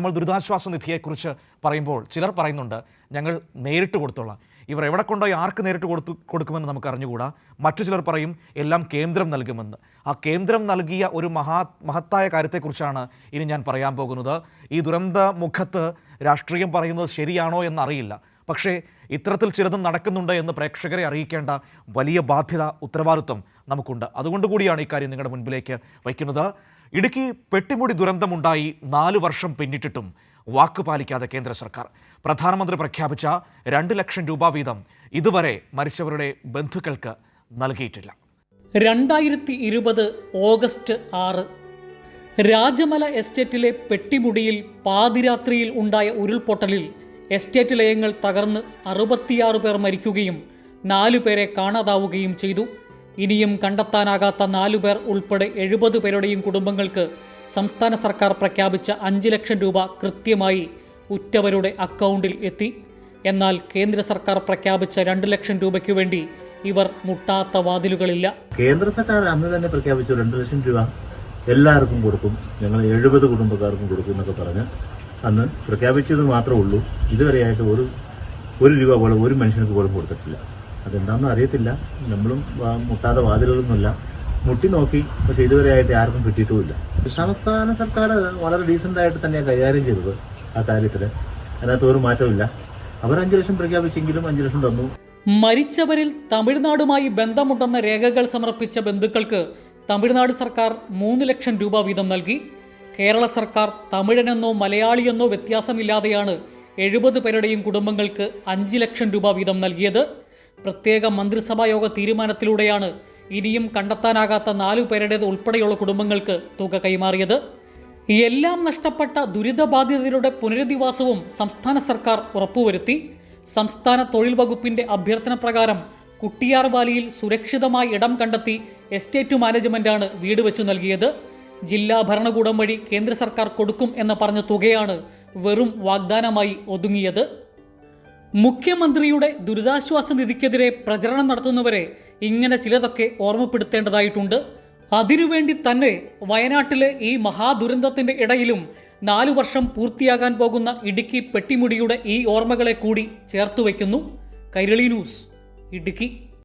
നമ്മൾ ദുരിതാശ്വാസ നിധിയെക്കുറിച്ച് പറയുമ്പോൾ ചിലർ പറയുന്നുണ്ട് ഞങ്ങൾ നേരിട്ട് കൊടുത്തോളാം. ഇവർ എവിടെ കൊണ്ടുപോയി ആർക്ക് നേരിട്ട് കൊടുത്തു കൊടുക്കുമെന്ന് നമുക്ക് അറിഞ്ഞുകൂടാ. മറ്റു ചിലർ പറയും എല്ലാം കേന്ദ്രം നൽകുമെന്ന്. ആ കേന്ദ്രം നൽകിയ ഒരു മഹാ മഹത്തായ കാര്യത്തെക്കുറിച്ചാണ് ഇനി ഞാൻ പറയാൻ പോകുന്നത്. ഈ ദുരന്ത മുഖത്ത് രാഷ്ട്രീയം പറയുന്നത് ശരിയാണോ എന്നറിയില്ല. പക്ഷേ ഇത്തരത്തിൽ ചിലതും നടക്കുന്നുണ്ട് എന്ന് പ്രേക്ഷകരെ അറിയിക്കേണ്ട വലിയ ബാധ്യത ഉത്തരവാദിത്വം നമുക്കുണ്ട്. അതുകൊണ്ട് കൂടിയാണ് ഇക്കാര്യം കാര്യം നിങ്ങളുടെ മുൻപിലേക്ക് വയ്ക്കുന്നത്. ഇടുക്കി പെട്ടിമുടി ദുരന്തമുണ്ടായി നാല് വർഷം പിന്നിട്ടിട്ടും വാക്ക് പാലിക്കാതെ കേന്ദ്ര സർക്കാർ. പ്രധാനമന്ത്രി പ്രഖ്യാപിച്ച രണ്ട് ലക്ഷം രൂപ വീതം ഇതുവരെ മരിച്ചവരുടെ ബന്ധുക്കൾക്ക് നൽകിയിട്ടില്ല. രണ്ടായിരത്തി ഇരുപത് ഓഗസ്റ്റ് ആറ്. രാജമല എസ്റ്റേറ്റിലെ പെട്ടിമുടിയിൽ പാതിരാത്രിയിൽ ഉണ്ടായ ഉരുൾപൊട്ടലിൽ എസ്റ്റേറ്റ് ലയങ്ങൾ തകർന്ന് അറുപത്തിയാറ് പേർ മരിക്കുകയും നാലു പേരെ കാണാതാവുകയും ചെയ്തു. ഇനിയും കണ്ടെത്താനാകാത്ത നാലു പേർ ഉൾപ്പെടെ എഴുപത് പേരുടെയും കുടുംബങ്ങൾക്ക് സംസ്ഥാന സർക്കാർ പ്രഖ്യാപിച്ച അഞ്ച് ലക്ഷം രൂപ കൃത്യമായി ഉറ്റവരുടെ അക്കൗണ്ടിൽ എത്തി. എന്നാൽ കേന്ദ്ര സർക്കാർ പ്രഖ്യാപിച്ച രണ്ട് ലക്ഷം രൂപയ്ക്ക് വേണ്ടി ഇവർ മുട്ടാത്ത വാതിലുകളില്ല. കേന്ദ്ര സർക്കാർ അന്ന് തന്നെ പ്രഖ്യാപിച്ച രണ്ട് ലക്ഷം രൂപ എല്ലാവർക്കും കൊടുക്കും. ഞങ്ങൾ എഴുപത് കുടുംബക്കാർക്കും കൊടുക്കും എന്നൊക്കെ പറഞ്ഞ് അന്ന് പ്രഖ്യാപിച്ചത് മാത്രമേ ഉള്ളൂ. ഇതുവരെയായിട്ട് ഒരു ഒരു രൂപ പോലും ഒരു മനുഷ്യർക്ക് പോലും കൊടുത്തിട്ടില്ല. അതെന്താണെന്ന് അറിയത്തില്ല. നമ്മളും മുട്ടാതെ വാതിലുകളൊന്നുമില്ല. മുട്ടി നോക്കി പക്ഷെ ഇതുവരെയായിട്ട് ആർക്കും കിട്ടിയിട്ടുമില്ല. സംസ്ഥാന സർക്കാർ വളരെ ഡീസന്റായിട്ട് തന്നെയാണ് കൈകാര്യം ചെയ്തത് ആ കാര്യത്തിൽ അതിനകത്ത് ഒരു മാറ്റമില്ല അവർ അഞ്ചു ലക്ഷം പ്രഖ്യാപിച്ചെങ്കിലും അഞ്ചു ലക്ഷം തന്നു. മരിച്ചവരിൽ തമിഴ്നാടുമായി ബന്ധമുണ്ടെന്ന രേഖകൾ സമർപ്പിച്ച ബന്ധുക്കൾക്ക് തമിഴ്നാട് സർക്കാർ മൂന്ന് ലക്ഷം രൂപ വീതം നൽകി. കേരള സർക്കാർ തമിഴനെന്നോ മലയാളിയെന്നോ വ്യത്യാസമില്ലാതെയാണ് എഴുപത് പേരുടെയും കുടുംബങ്ങൾക്ക് അഞ്ച് ലക്ഷം രൂപ വീതം നൽകിയത്. പ്രത്യേക മന്ത്രിസഭാ യോഗ തീരുമാനത്തിലൂടെയാണ് ഇനിയും കണ്ടെത്താനാകാത്ത നാലു പേരുടേത് ഉൾപ്പെടെയുള്ള കുടുംബങ്ങൾക്ക് തുക കൈമാറിയത്. എല്ലാം നഷ്ടപ്പെട്ട ദുരിതബാധിതരുടെ പുനരധിവാസവും സംസ്ഥാന സർക്കാർ ഉറപ്പുവരുത്തി. സംസ്ഥാന തൊഴിൽ വകുപ്പിന്റെ അഭ്യർത്ഥന പ്രകാരം കുട്ടിയാർ വാലിയിൽ സുരക്ഷിതമായി ഇടം കണ്ടെത്തി എസ്റ്റേറ്റ് മാനേജ്മെന്റാണ് വീട് വെച്ചു നൽകിയത്. ജില്ലാ ഭരണകൂടം വഴി കേന്ദ്ര സർക്കാർ കൊടുക്കും എന്ന് പറഞ്ഞ തുകയാണ് വെറും വാഗ്ദാനമായി ഒതുങ്ങിയത്. മുഖ്യമന്ത്രിയുടെ ദുരിതാശ്വാസ നിധിക്കെതിരെ പ്രചരണം നടത്തുന്നവരെ ഇങ്ങനെ ചിലതൊക്കെ ഓർമ്മപ്പെടുത്തേണ്ടതായിട്ടുണ്ട്. അതിനുവേണ്ടി തന്നെ വയനാട്ടിലെ ഈ മഹാദുരന്തത്തിന്റെ ഇടയിലും നാലു വർഷം പൂർത്തിയാകാൻ പോകുന്ന ഇടുക്കി പെട്ടിമുടിയുടെ ഈ ഓർമ്മകളെ കൂടി ചേർത്തു വയ്ക്കുന്നു. കൈരളി ന്യൂസ് ഇടുക്കി.